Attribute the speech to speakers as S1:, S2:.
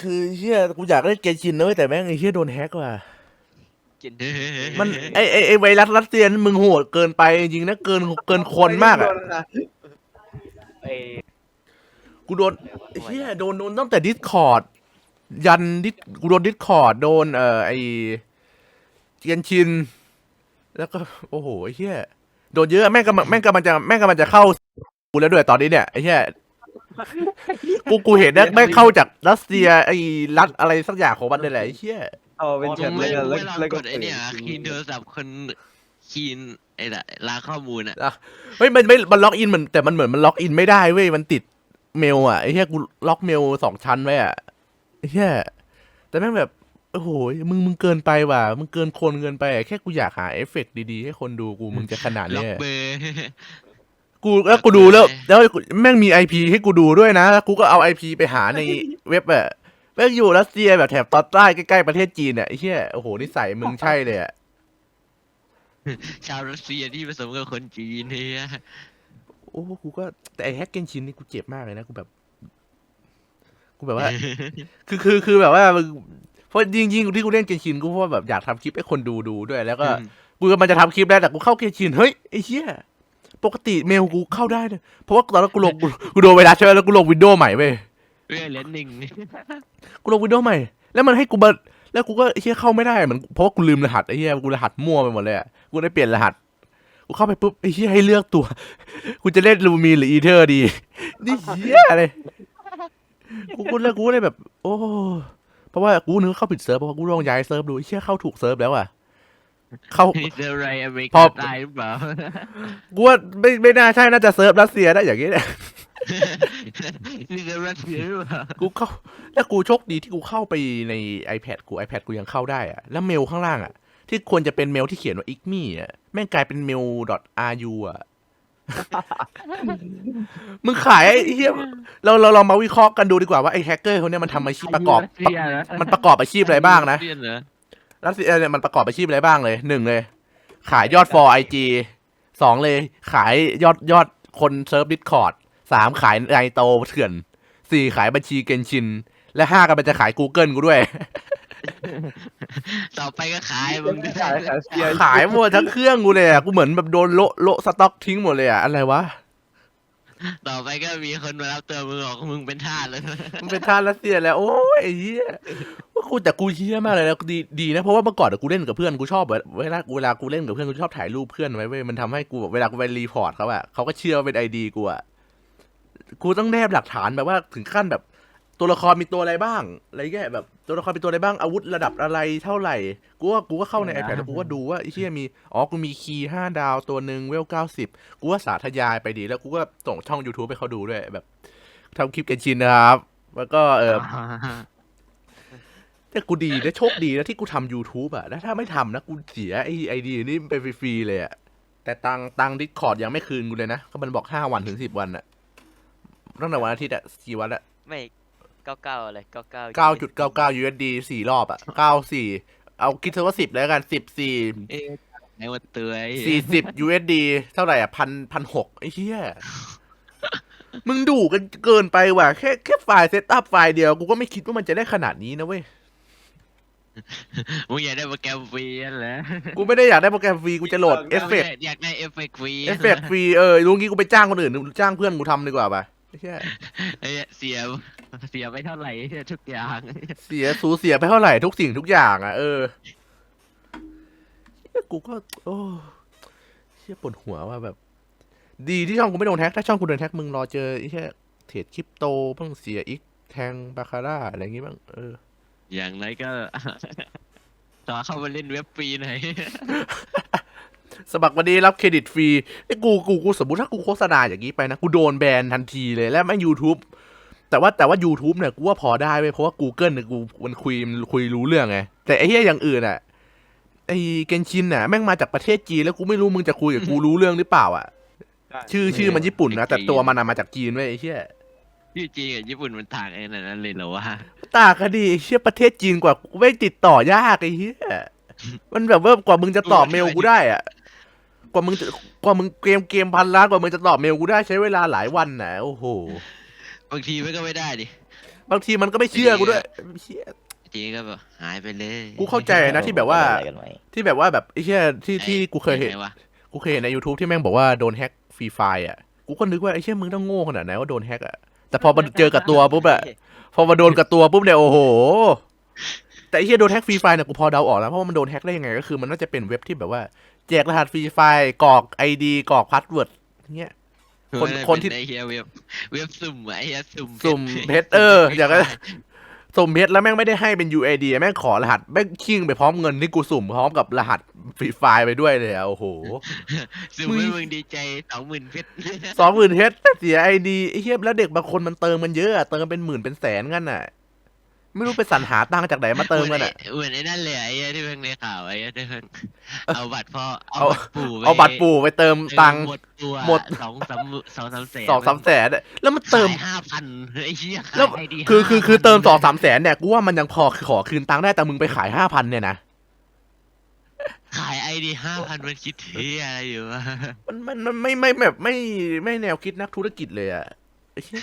S1: คือเชี่ยกูอยากเล่นเกมชินนะเว้ยแต่แม่งไอ้เชี่ยโดนแฮกว่ะ
S2: กิน
S1: มันไอไอไอไวรัสรัสเซียนมึงโหดเกินไปจริงๆนะเกินเกินคนมากอะ
S3: ไอ้
S1: กูโดนไอ้เชี่ยโดนโดนตั้งแต่ดิสคอร์ดยันดิสกูโดนดิสคอร์ดโดนเอ่อไอเกียนชิน แล้วก็โอ้โหไอ้เชี่ยโดนเยอะแม่งกำลังแม่งกำลังจะแม่งกำลังจะเข้ากูแล้วด้วยตอนนี้เนี่ยไอ้เชี่ย กูกูเห็นนะแม่งเข้าจากรัสเซียไอ้รัฐอะไรสักอย่างของมันนี่แหละไอ้เชี่ย
S3: เอาเป็นแช
S2: มึ
S3: ท
S2: ง
S3: เล
S2: ไม่
S3: ย
S2: รู้
S3: แล้ว
S2: เวลา
S3: แล้ว
S2: ก
S3: ก็
S2: ดไอเนี่ยคีนโทรศัพท์คนคีนไอ้ละล้างข้อมูลอะ
S1: เฮ้ยมันไม่มันล็อกอินมันแต่มันเหมือนมันล็อกอินไม่ได้เว้ยมันติดเมลอะไอ้เหี้ยกูล็อกเมลสองชั้นไว้อะไอ้เหี้ยแต่แม่งแบบโอ้โหมึงมึงเกินไปว่ะมึงเกินคนเกินไปอะแค่กูอยากหาเอฟเฟกต์ดีๆให้คนดูกูมึงจะขนาด
S2: ล็อ
S1: เนี้
S2: ก
S1: ย
S2: เบอร์
S1: กูแล้วกูดูแล้ว แล้วแม่งมีไอพีให้กูดูด้วยนะแล้วกูก็เอาไอพีไปหาในเว็บอะแม่งอยู่รัสเซียแบบแถบตอนใต้ใกล้ๆประเทศจีนอะไอ้เหี้ยโอ้โหนิสัยมึงใช่เลยอะ
S2: ชาวรัสเซียที่ผสมกับคนจีนเนี่ย
S1: โอ้กูก็แต่ไอแฮกเกนชินนี่กูเจ็บมากเลยนะกูแบบกูแบบว่า คือคือคือแบบว่ามึงเพราะจริงจริงๆที่กูเล่นเกนชินกูเพราะว่าแบบอยากทำคลิปให้คนดูดูด้วย แล้วก็กูกำลังจะทำคลิปแล้วแต่กูเข้าเกนชินเฮ้ยไอ้เหี้ย ปกติเมลกูเข้าได้เนี่ยเพราะว่าตอนนั้นกูลงกูกูโดนเวลาใช่ไหมแล้วกูลงวินโดว์ใหม่เว้ย
S2: เรื่อยเหรียญหนึ่ง
S1: กูลงวินโดว์ใหม่ แล้วมันให้กูมาแล้วกูก็ไอ้เหี้ยเข้าไม่ได้เหมือนเพราะว่ากูลืมรหัสไอ้เหี้ยกูรหัสมั่วไปหมดเลยอะกูได้เปลี่ยนรหัสกูเข้าไปปุ๊บไอ้เหี้ยให้เลือกตัวกูจะเล่นลูมีหรืออีเทอร์ดีนี่เหี้ยอะไรกูกูเลยกูเลยแบบ โอ้เพราะว่ากูนึกว่าเข้าผิดเซิร์ฟเพราะว่ากูลองย้ายเซิร์ฟดูไอ้เหี้ยเข้าถูกเซิร์ฟแล้วอะ เข้า
S2: นี่เซอร์ไรอเมริ
S1: พอ
S2: กาใต้หรือเปล่า
S1: กูว่าไม่ไม่น่าใช่น่าจะเซิร์ฟรัสเซียได้อย่างนี้แหละ
S2: นี่เซอร์รัสเซียหรือเปล่า
S1: กูเข้าแล้วกูโชคดีที่กูเข้าไปใน iPad กู iPad กูยังเข้าได้อะแล้วเมลข้างล่างอะที่ควรจะเป็นเมลที่เขียนว่า i g m e อะแม่งกลายเป็นเมล .ru อะมึงขายไอ้เหี้ยเราเราเรามาวิเคราะห์กันดูดีกว่าว่าไอ้แฮกเกอร์คนเนี้ยมันทำอาชีพประกอบ
S2: รัสเซียนะ
S1: มันประกอบอาชีพอะไรบ้างนะ
S2: รัสเซียเหรอ
S1: รัสเซียเนี่ยมันประกอบอาชีพอะไรบ้างเลยหนึ่งเลย ขายยอดฟอร์ไอจีสองเลย ขายยอดยอดคนเซิร์ฟดิสคอร์ดสามขายไอโตเถื่อนสี่ขายบัญชีเกนชิน และห้าก็มันจะขาย Google กูด้วย
S2: ต่อไปก็ขายมึงด้วย
S3: ขายขายเสีย
S1: ขายหมดทั้งเครื่องกูเลยอะกูเหมือนแบบโดนโละโละสต็อกทิ้งหมดเลยอะอะไรวะ
S2: ต่อไปก็มีคนมารับตัวมึงออกมึงเป็นทาสแล้ว
S1: มันเป็นทาสรัสเซียแล้ว โอ้ยไอ้เหี้ยว่ากูแต่กูเหี้ยมากเลยนะดีดีนะเพราะว่าเมื่อก่อนอะกูเล่นกับเพื่อนกูชอบแบบเวลาเวลากูเล่นกับเพื่อนกูชอบถ่ายรูปเพื่อนไว้เว้ยมันทำให้กูแบบเวลากูไปรีพอร์ตเขาอะเขาก็เชื่อว่าเป็นไอดีกูอะกูต้องแนบหลักฐานแบบว่าถึงขั้นแบบ ตัวละครมีตัวอะไรบ้างอะไรเงี้ยแบบตัวละครเป็นตัวอะไรบ้างอาวุธระดับอะไรเท่าไหร่กูว่ากูก็เข้าใน iPad แล้วกูก็ดูว่าไอ้เชี่ยมีอ๋อกูมีคีย์ห้าดาวตัวหนึ่งเวลเก้าสิบกูว่าสาธยายไปดีแล้วกูก็ส่งช่อง YouTube ไปเขาดูด้วยแบบทำคลิปเกนชินนะครับ แล้วก็เออแต่กูดีนะโชคดีนะที่กูทำ YouTube อะแล้วถ้าไม่ทำนะกูเสียไอไอดีนี่ไปฟรีๆเลยอะแต่ตังตังดิสคอร์ดยังไม่คืนกูเลยนะก็มันบอกห้าวันถึงสิบวันอะตั้งแต่วันอาทิตย์อะสี่วันอะ
S4: ไม่ เก้าเก้าอะไรเก้าเก้า
S1: เก้าจุดเก้าเก้า USD สี่รอบอะเก้าสี่เอาคิดซะว่าสิบแล้วกันสิบสี่
S2: เอ๊ะไหนว่าเตือย
S1: สี่สิบ USD เท่าไหร่อะพันพันหกไอ้เหี้ยมึงดูกันเกินไปว่ะแค่แค่ไฟล์เซตอัพไฟล์เดียว กูก็ไม่คิดว่ามันจะได้ขนาดนี้นะเว้ย
S2: มึงอยากได้โปรแกรมฟรีนั่นแหละ
S1: กูไม่ได้อยากได้โปรแกรมฟรีกูจะโหลดเอฟเฟก
S2: อยากได้เอฟเฟกต์ฟรี
S1: เอฟเฟกต์ฟรีเออลุงงี้กูไปจ้างคนอื่น จ้างเพื่อนกูทำดีกว่าป่ะไอ้เหี้ย
S2: ไอ้เสีย เสียไปเท่าไหร่ทุกอย่าง
S1: เสียสูญเสียไปเท่าไหร่ทุกสิ่งทุกอย่างอะเออเหี้ยกูก็ โอ้เชี่ยปวดหัวว่าแบบ ดีที่ช่องกูไม่โดนแท็กถ้าช่องกูโดนแท็กมึงรอเจอไอ้แค่เทรดคริปโตบ้างเสียอีกแทงบาคาร่าอะไรอย่างงี้บ้างเออ
S2: อย่างไรก็ ต่อเข้ามาเล่นเว็บฟรีหน่อย
S1: สมัครวันนี้รับเครดิตฟรีไอ้กูกูกูสมมติถ้ากูโฆษณาอย่างนี้ไปนะ กูโดนแบนทันทีเลย แล้วแม่ง YouTube แต่ว่าแต่ว่า YouTube เนี่ยกูว่าพอได้เว้ยเพราะว่า Google เนี่ยกูมันคุยมันคุยรู้เรื่องไง แต่ไอ้เหี้ยอย่างอื่นอะไอ้เกนชินน่ะแม่งมาจากประเทศจีนแล้วกูไม่รู้มึงจะคุยกับกูรู้เรื่องหรือเปล่าอะชื่อชื่อมันญี่ปุ่นนะแต่ตัวมันน่ะมาจากจีนเว้ยไอ้เหี้ย
S2: ที่จริงอะญี่ปุ่นมันต่างไอ้นั่นนั่นเลยเหรอวะ
S1: ตากคดีไอ้เหี้ยประเทศจีนกว่ากูไม่ติดต่อยากไอ้เหี้ยมันแบบว่ากว่ามึงจะตอบเมลกูได้อะกว่ามึงจะกว่ามึงเกมเกมพันล้านกว่ามึงจะตอบเมลกูได้ใช้เวลาหลายวันนะโอ้โห
S2: บางทีมันก็ไม่ได้ดิ
S1: บางทีมันก็ไม่เชื่อกูด้วยเหี้ย
S2: ทีนี้ก็แบบหายไปเลย
S1: กูเข้าใจนะที่แบบว่า
S5: อะไรกันไหม
S1: ที่แบบว่าแบบไอ้เชี่ยที่ที่กูเคยเห็น
S2: ไงวะ
S1: กูเคยเห็นใน YouTube ที่แม่งบอกว่าโดนแฮ็กฟรีไฟอะ กูก็นึกว่าไอ้เชี่ยมึงต้องโง่ขนาดไหนว่าโดนแฮ็กอะ แต่พอมาเจอกับตัวปุ๊บอะพอมาโดนกับตัวปุ๊บเนี่ยโอ้โห แต่ไอ้เชี่ยโดนแฮ็กฟรีไฟเนี่ยกูพอเดาออกแล้วเพราะว่ามันโดนแฮ็กได้ยังไงก็คือมันน่าจะเป็นเว็บที่แบบว่า แจกรหัสฟรีไฟกรอกไอดีกรอกพาสเวิร์ดเงี้ย คน
S2: ไม่ได้
S1: คนที่
S2: เป็ไอเฮียเว็บเว็บสุ่มอะไอเฮียสุ่ม
S1: สุ่มเพชรเอออย่างนั้นสุ่มเพชรแล้วแม่งไม่ได้ให้เป็น UAD แม่งขอรหัสแม่งคิงไปพร้อมเงินที่กูสุ่มพร้อมกับรหัสฟรีไฟไปด้วยเลยอะโอ้โห
S2: สุ่ม
S1: มึง
S2: ให้มึงดีใจสองหมื่นเพชร
S1: สองหมื่นเพชรเสียไอดีไอ้เหี้ยแล้วเด็กบางคนมันเติมมันเยอะอะเติมเป็นหมื่นเป็นแสนกันน่ะ ไม่รู้ไปสรรหาตังค์จากไหนมาเติมกันอะ
S2: เหมือนไอ้นั่นเลยอะไอ้เหี้ยที่เพิ่งในข่าวไอ้เหี้ยที่เพิ่งเอาบัตรพ่อ
S1: เอา
S2: เอาบัตรปู่ไป
S1: เอาบัตรปู่ไปเติมตังค์
S2: หมดตัว
S1: หมด
S2: สองสามสองสามแสน
S1: สองสามแสนอะแล้วมันเติม
S2: ห้าพันไอ้เหี้ย
S1: แล้ว
S2: ขายดี
S1: คือคือคือ
S2: 5,000
S1: เติมสองสามแสนเนี่ยกูว่ามันยังพอขอคืนตังค์ได้แต่มึงไปขายห้าพันเนี่ยนะ
S2: ขายไอดีห้าพันมันคิดเที่ยอะไรอยู่วะ
S1: มันมันมันไม่ไม่แบบไม่ไม่แนวคิดนักธุรกิจเลยอะไอ้เหี้ย